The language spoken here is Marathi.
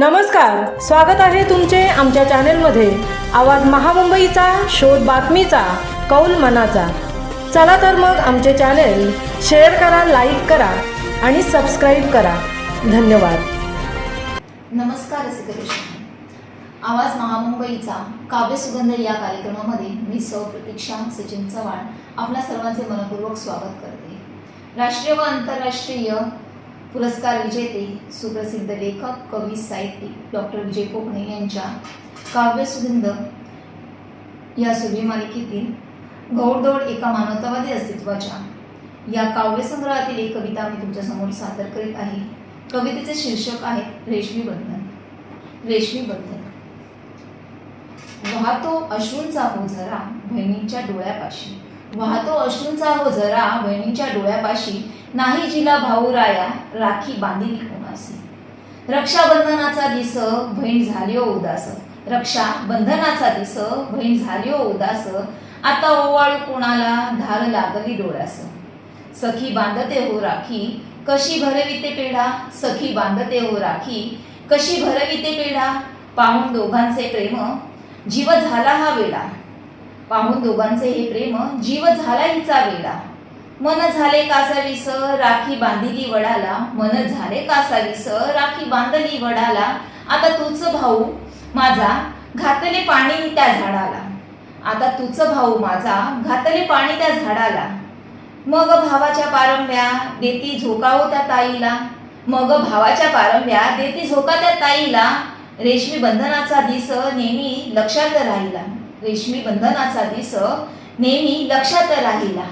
नमस्कार स्वागत आहे तुमचे आमच्या चॅनेलमध्ये. आवाज महामुंबईचा शोध बातमीचा कौल मनाचा. चला तर मग आमचे चॅनेल शेअर करा लाईक करा आणि सबस्क्राईब करा. धन्यवाद. नमस्कार आवाज महामुंबईचा काव्यसुगंध या कार्यक्रमामध्ये मी सौ प्रतीक्षा सचिन चव्हाण आपल्या सर्वांचे मनपूर्वक स्वागत करते. राष्ट्रीय व आंतरराष्ट्रीय पुरस्कार विजेते सुप्रसिद्ध लेखक कवी साहित्यिक डॉक्टर विजय कोकणे यांच्या काव्यसुगंध या सुभी मालिकेतील गौडदौड एका मानवतावादी अस्तित्वाच्या या काव्यसंग्रहातील एक कविता मी तुमच्यासमोर सादर करीत आहे. कवितेचे शीर्षक आहे रेशमी बंधन. रेशमी बंधन. वाहतो अश्रूंचा हो जरा बहिणींच्या डोळ्यापाशी. वाहतो अश्रूंचा हो जरा बहिणींच्या डोळ्यापाशी. नाही जिला भाऊराया राखी बांधिली कोणासी. रक्षाबंधनाचा दिस बहीण झाली उदास. रक्षा बंधनाचा दिस बहीण झाली उदास. आता ओवाळू कोणाला धार लागली डोळ्यास. सखी बांधते हो राखी कशी भरविते पेढा? सखी बांधते हो राखी कशी भरविते पेढा? पाहून दोघांचे प्रेम जीव झाला हा वेळा पाहून दोघांचे हे प्रेम जीव झाला हिचा वेळा मन झाले कासावीस राखी बांधिली वडाला. मन झाले कासावीस राखी बांधली वडाला. आता तूच भाऊ माझा. घातले पाणी त्या झाडाला. आता तूच भाऊ माझा. घातले पाणी त्या झाडाला. मग भावाच्या पारंब्या देती झोकावो त्या ताईला. मग भावाच्या पारंब्या देती झोका त्या ताईला. रेशमी बंधनाचा दिस नेहमी लक्षात राहिला. रेशमी बंधनाचा दिस नेहमी लक्षात राहिला.